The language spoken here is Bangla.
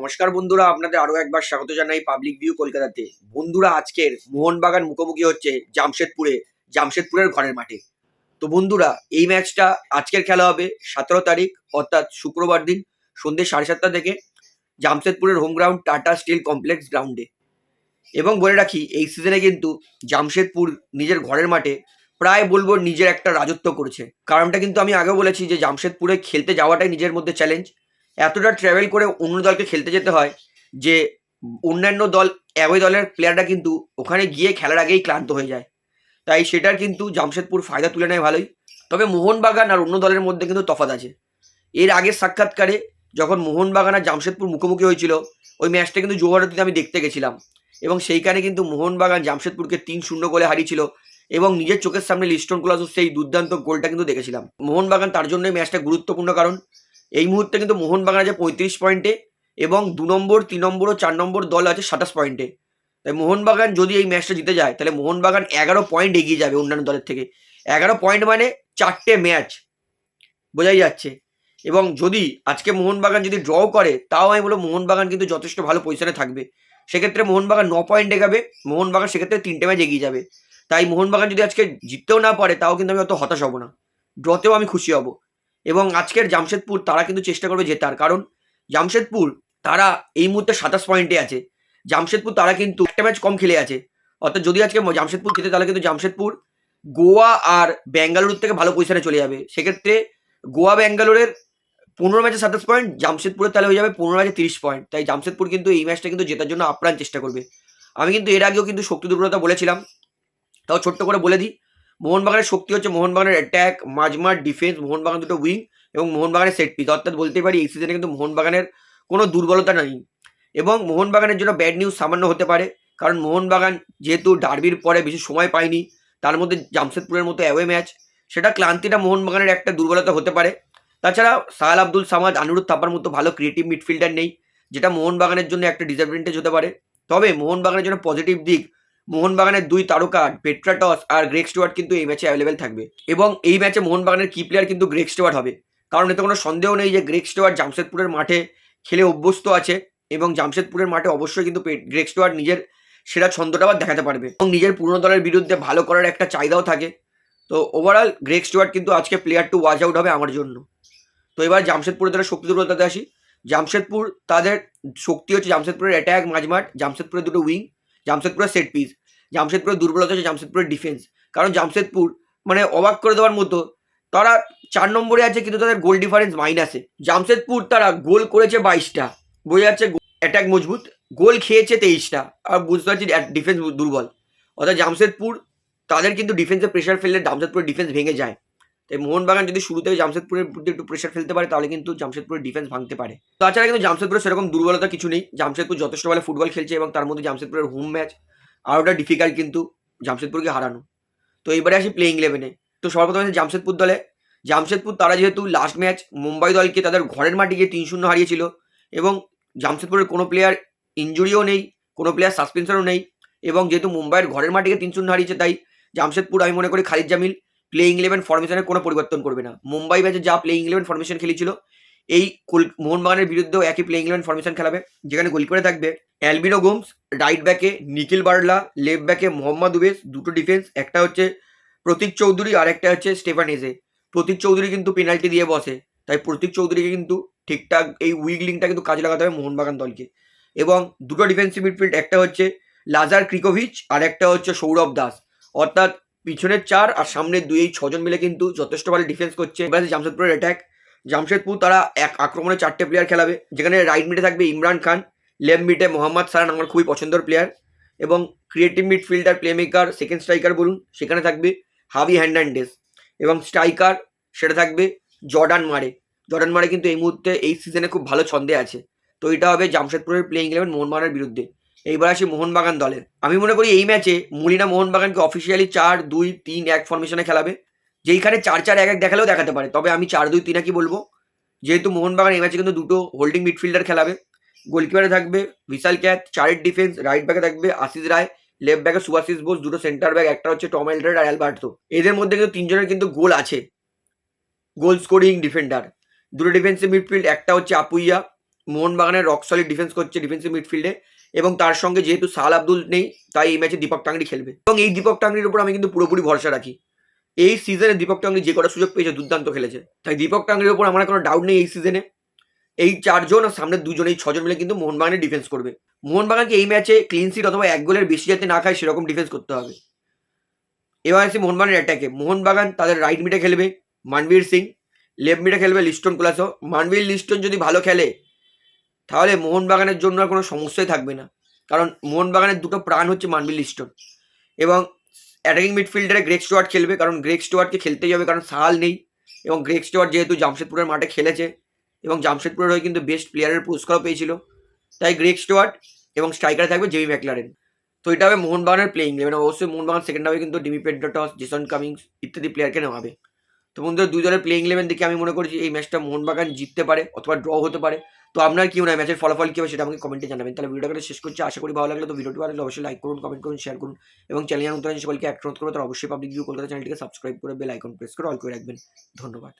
নমস্কার বন্ধুরা, আপনাদের আরও একবার স্বাগত জানাই পাবলিক ভিউ কলকাতাতে। বন্ধুরা, আজকের মোহনবাগান মুখোমুখি হচ্ছে জামশেদপুরে, জামশেদপুরের ঘরের মাঠে। তো বন্ধুরা, এই ম্যাচটা আজকের খেলা হবে সতেরো তারিখ, অর্থাৎ শুক্রবার দিন সন্ধ্যে সাড়ে সাতটা থেকে জামশেদপুরের home ground Tata Steel complex গ্রাউন্ডে এবং বলে রাখি, এই সিজনে কিন্তু জামশেদপুর নিজের ঘরের মাঠে প্রায় বলব নিজের একটা রাজত্ব করেছে। কারণটা কিন্তু আমি আগে বলেছি যে জামশেদপুরে খেলতে যাওয়াটাই নিজের মধ্যে চ্যালেঞ্জ এতটা ট্রাভেল করে অন্য দলকে খেলতে যেতে হয় যে অন্যান্য দল, একই দলের প্লেয়াররা কিন্তু ওখানে গিয়ে খেলার আগেই ক্লান্ত হয়ে যায়। তাই সেটার কিন্তু জামশেদপুর ফায়দা তুলে নেয় ভালোই। তবে মোহনবাগান আর অন্য দলের মধ্যে কিন্তু তফাৎ আছে। এর আগের সাক্ষাৎকারে যখন মোহনবাগান আর জামশেদপুর মুখোমুখি হয়েছিল, ওই ম্যাচটা কিন্তু জোহরাতিতে আমি দেখতে গেছিলাম। এবং সেইখানে কিন্তু মোহনবাগান জামশেদপুরকে তিন শূন্য গোলে হারিয়েছিল এবং নিজের চোখের সামনে লিস্টন ক্লাসও সেই দুর্দান্ত গোলটা কিন্তু দেখেছিলাম। মোহনবাগান তার জন্যই ম্যাচটা গুরুত্বপূর্ণ কারণ এই মুহূর্তে কিন্তু মোহনবাগান আছে পঁয়ত্রিশ পয়েন্টে এবং দু নম্বর, তিন নম্বর ও চার নম্বর দল আছে সাতাশ পয়েন্টে তাই মোহনবাগান যদি এই ম্যাচটা জিতে যায়, তাহলে মোহনবাগান এগারো পয়েন্ট এগিয়ে যাবে অন্যান্য দলের থেকে। এগারো পয়েন্ট মানে চারটে ম্যাচ বোঝাই যাচ্ছে। এবং যদি আজকে মোহনবাগান যদি ড্র করে, তাও আমি বলব মোহনবাগান কিন্তু যথেষ্ট ভালো পজিশনে থাকবে। সেক্ষেত্রে মোহনবাগান ন পয়েন্ট এগাবে, মোহনবাগান সেক্ষেত্রে তিনটে ম্যাচ এগিয়ে যাবে। তাই মোহনবাগান যদি আজকে জিততেও না পারে, তাও কিন্তু আমি অত হতাশ হব না। ড্রতেও আমি খুশি হব। এবং আজকের জামশেদপুর তারা কিন্তু চেষ্টা করবে জেতার। কারণ জামশেদপুর তারা এই মুহূর্তে সাতাশ পয়েন্টে আছে। জামশেদপুর তারা কিন্তু একটা ম্যাচ কম খেলে আছে। অর্থাৎ যদি আজকে জামশেদপুর জিতে, তাহলে কিন্তু জামশেদপুর গোয়া আর ব্যাঙ্গালুরুর থেকে ভালো পজিশনে চলে যাবে। সেক্ষেত্রে গোয়া, ব্যাঙ্গালোরের পনেরো ম্যাচে সাতাশ পয়েন্ট, জামশেদপুরের তাহলে হয়ে যাবে পনেরো ম্যাচে তিরিশ পয়েন্ট। তাই জামশেদপুর কিন্তু এই ম্যাচটা কিন্তু জেতার জন্য আপ্রাণ চেষ্টা করবে। আমি কিন্তু এর আগেও কিন্তু শক্তি দুর্বলতা বলেছিলাম। তাও ছোট্ট করে বলে দিই মোহনবাগানের শক্তি হচ্ছে মোহনবাগানের অ্যাট্যাক মাঝমার ডিফেন্স মোহনবাগান দুটো উইং এবং মোহনবাগানের সেট পিস অর্থাৎ বলতে পারি, এই সিজনে কিন্তু মোহনবাগানের কোনো দুর্বলতা নেই। এবং মোহনবাগানের জন্য ব্যাড নিউজ সামান্য হতে পারে, কারণ মোহনবাগান যেহেতু ডার্বির পরে বেশি সময় পায়নি, তার মধ্যে জামশেদপুরের মতো অ্যাওয়ে ম্যাচ সেটা ক্লান্তিটা মোহনবাগানের একটা দুর্বলতা হতে পারে। তাছাড়া সাহাল আব্দুল সামাদ আনুরুদ থাপার মতো ভালো ক্রিয়েটিভ মিডফিল্ডার নেই, যেটা মোহনবাগানের জন্য একটা ডিসঅ্যাডভান্টেজ হতে পারে। তবে মোহনবাগানের জন্য পজিটিভ দিক মোহনবাগানের দুই তারকা পেট্রাটস আর গ্রেক স্টুয়ার্ট কিন্তু এই ম্যাচে অ্যাভেলেবেল থাকবে। এবং এই ম্যাচে মোহনবাগানের কি প্লেয়ার কিন্তু গ্রেক স্টুয়ার্ট হবে। কারণ এতে কোনো সন্দেহ নেই যে গ্রেক স্টুয়ার্ট জামশেদপুরের মাঠে খেলে অভ্যস্ত আছে এবং জামশেদপুরের মাঠে অবশ্যই কিন্তু গ্রেক স্টুয়ার্ট নিজের সেরা ছন্দটা আবার দেখাতে পারবে এবং নিজের পুরনো দলের বিরুদ্ধে ভালো করার একটা চাহিদাও থাকে। তো ওভারঅল গ্রেক স্টুয়ার্ট কিন্তু আজকে প্লেয়ার টু ওয়াচ আউট হবে আমার জন্য। তো এবার জামশেদপুরের দ্বারা শক্তি দুর্বলতাতে আসি। জামশেদপুর তাদের শক্তি হচ্ছে জামশেদপুরের অ্যাট্যাক মাঝমাঠ, জামশেদপুরের দুটো উইং জামশেদপুরের সেট পিস জামশেদপুরের দুর্বলতা হচ্ছে জামশেদপুরের ডিফেন্স কারণ জামশেদপুর মানে অবাক করে দেওয়ার মতো তারা চার নম্বরে আছে কিন্তু তাদের গোল ডিফারেন্স মাইনাসে জামশেদপুর তারা গোল করেছে বাইশটা, বোঝা যাচ্ছে অ্যাটাক মজবুত, গোল খেয়েছে তেইশটা, আর বুঝতে পারছি ডিফেন্স দুর্বল। অর্থাৎ জামশেদপুর তাদের কিন্তু ডিফেন্সে প্রেশার ফেললে জামশেদপুরের ডিফেন্স ভেঙে যায়। তাই মোহনবাগান যদি শুরু থেকে জামশেদপুরের প্রতি একটু প্রেশার ফেলতে পারে, তাহলে কিন্তু জামশেদপুরের ডিফেন্স ভাঙতে পারে। তাছাড়া কিন্তু জামশেদপুরের সেরকম দুর্বলতা কিছু নেই। জামশেদপুর যথেষ্ট ভালো ফুটবল খেলছে এবং তার মধ্যে জামশেদপুরের হোম ম্যাচ আরোটা ডিফিকাল্ট কিন্তু জামশেদপুরকে হারানো। তো এবারে আসি প্লেইং ইলেভেনে তো সর্বপ্রথম আছে জামশেদপুর দলে। জামশেদপুর তারা যেহেতু লাস্ট ম্যাচ মুম্বাই দলকে তাদের ঘরের গিয়ে তিন শূন্য হারিয়েছিল এবং জামশেদপুরের কোনো প্লেয়ার ইঞ্জুরিও নেই, কোনো প্লেয়ার সাসপেনশনও নেই এবং যেহেতু মুম্বাইয়ের ঘরের গিয়ে তিন শূন্য হারিয়েছে, তাই জামশেদপুর আমি মনে করি খালিদ জামিল প্লেইং ইলেভেন ফরমেশনের কোনো পরিবর্তন করবে না। মুম্বাই ম্যাচে যা প্লেইং ইলেভেন ফরমেশন খেলেছিল, এই কোল- মোহনবাগানের বিরুদ্ধেও একই প্লেইং ইলেভেন ফরমেশন খেলাবে, যেখানে গোলকিপারে থাকবে। অ্যালবিনো গোমস, রাইট ব্যাকে নিখিল বার্লা, লেফট ব্যাকে মোহাম্মদ উবেস, দুটো ডিফেন্স, একটা হচ্ছে প্রতীক চৌধুরী আর একটা হচ্ছে স্টেফান এজে। প্রতীক চৌধুরী কিন্তু পেনাল্টি দিয়ে বসে, তাই প্রতীক চৌধুরীকে কিন্তু ঠিকঠাক এই উইক লিঙ্কটা কিন্তু কাজে লাগাতে হবে মোহনবাগান দলকে। এবং দুটো ডিফেন্সিভ মিডফিল্ড একটা হচ্ছে লাজার ক্রিকোভিচ আর একটা হচ্ছে সৌরভ দাস। অর্থাৎ পিছনের চার আর সামনের দুই, এই ছজন মিলে কিন্তু যথেষ্ট ভালো ডিফেন্স করছে। এবার জামশেদপুরের অ্যাটাক জামশেদপুর তারা এক আক্রমণে চারটে প্লেয়ার খেলাবে, যেখানে রাইট মিডে থাকবে ইমরান খান লেফট মিডে মোহাম্মদ সারান আমার খুবই পছন্দের প্লেয়ার এবং creative midfielder playmaker second striker বলুন, সেখানে থাকবে হাভি হ্যান্ডান্ডেস এবং স্ট্রাইকার সেটা থাকবে জর্ডান মারে। জর্ডান মারে কিন্তু এই মুহূর্তে এই সিজনে খুব ভালো ছন্দে আছে। তো এটা হবে জামশেদপুরের প্লেইং ইলেভেন মোহনবাগানের বিরুদ্ধে। এইবার আসি মোহনবাগান দলের আমি মনে করি এই ম্যাচে মুলিনা মোহনবাগানকে অফিসিয়ালি চার, দুই, তিন, এক ফরমেশনে খেলাবে। যেইখানে চার চার, এক এক দেখালেও দেখাতে পারে। তবে আমি চার, দুই, তিন একই বলব। যেহেতু মোহনবাগান এই ম্যাচে কিন্তু দুটো হোল্ডিং মিডফিল্ডার খেলাবে। গোলকিপারে থাকবে বিশাল ক্যাথ চারের ডিফেন্স রাইট ব্যাকে থাকবে আশিস রায় লেফট ব্যাকে সুভাশিস বোস, দুটো সেন্টার ব্যাক একটা হচ্ছে টম এলড্রেড, আর অ্যালবার্টো এদের মধ্যে কিন্তু তিনজনের কিন্তু গোল আছে। গোল স্কোরিং ডিফেন্ডার দুটো ডিফেন্সিভ মিডফিল্ড একটা হচ্ছে আপুইয়া। মোহনবাগানের রক সলিড ডিফেন্স করছে ডিফেন্সিভ মিডফিল্ডে এবং তার সঙ্গে যেহেতু সাল আব্দুল নেই, তাই এই ম্যাচে দীপক টাংরি খেলবে। এবং এই দীপক টাংরির উপর আমি কিন্তু পুরোপুরি ভরসা রাখি। এই সিজনে দীপক টাংরি যে কটা সুযোগ পেয়েছে, দুর্দান্ত খেলেছে। তাই দীপক টাংরির উপর আমার কোনো ডাউট নেই এই সিজনে এই চারজন আর সামনে দুজন, এই ছজন মিলে কিন্তু মোহনবাগানের ডিফেন্স করবে। মোহনবাগানকে এই ম্যাচে ক্লিন সিট অথবা এক গোলের বেশি যাতে না খায়, সেরকম ডিফেন্স করতে হবে। এবার আসি মোহনবাগানের অ্যাটাকে মোহনবাগান তাদের রাইট মিডে খেলবে মানবীর সিং লেফট মিডে খেলবে লিস্টন কোলাসো। মানবীর লিস্টন যদি ভালো খেলে, তাহলে মোহনবাগানের জন্য আর কোনো সমস্যাই থাকবে না। কারণ মোহনবাগানের দুটো প্রাণ হচ্ছে মানবীর লিস্টন। এবং অ্যাটাকিং মিডফিল্ডারে গ্রেক স্টুয়ার্ট খেলবে, কারণ গ্রেক স্টুয়ার্টকে খেলতেই হবে, কারণ সাল নেই। এবং গ্রেক স্টুয়ার্ট যেহেতু জামশেদপুরের মাঠে খেলেছে এবং জামশেদপুরের হয়ে কিন্তু বেস্ট প্লেয়ারের পুরস্কারও পেয়েছিল। তাই গ্রেক স্টুয়ার্ট এবং স্ট্রাইকারে থাকবে জেমি ম্যাকলারেন তো এটা হবে মোহনবাগানের প্লেইং ইলেভেন অবশ্যই মোহনবাগান সেকেন্ড হবে কিন্তু ডিমি পেড্রটস জেসন কামিংস ইত্যাদি প্লেয়ারকে নেওয়া হবে তো বন্ধুরা, দুই দলের প্লেইং ইলেভেন দেখে আমি মনে করছি এই ম্যাচটা মোহনবাগান জিততে পারে অথবা ড্র হতে পারে। তো আপনার কি মনে হয় ম্যাচের ফলাফল কী হবে সেটা আমাকে কমেন্টে জানাবেন। তাহলে ভিডিওটা শেষ করছি। আশা করি ভালো লাগল। তো ভিডিওটি ভালো লাগলে অবশ্যই লাইক করুন কমেন্ট করুন শেয়ার করুন এবং চ্যানেল নতুন সকলকে অ্যাক্ট করবে তারা অবশ্যই পাবলিক ভিউ কলকাতা চ্যানেলটিকে সাবস্ক্রাইব করে বেল আইকন প্রেস করে অল করে রাখবেন। ধন্যবাদ।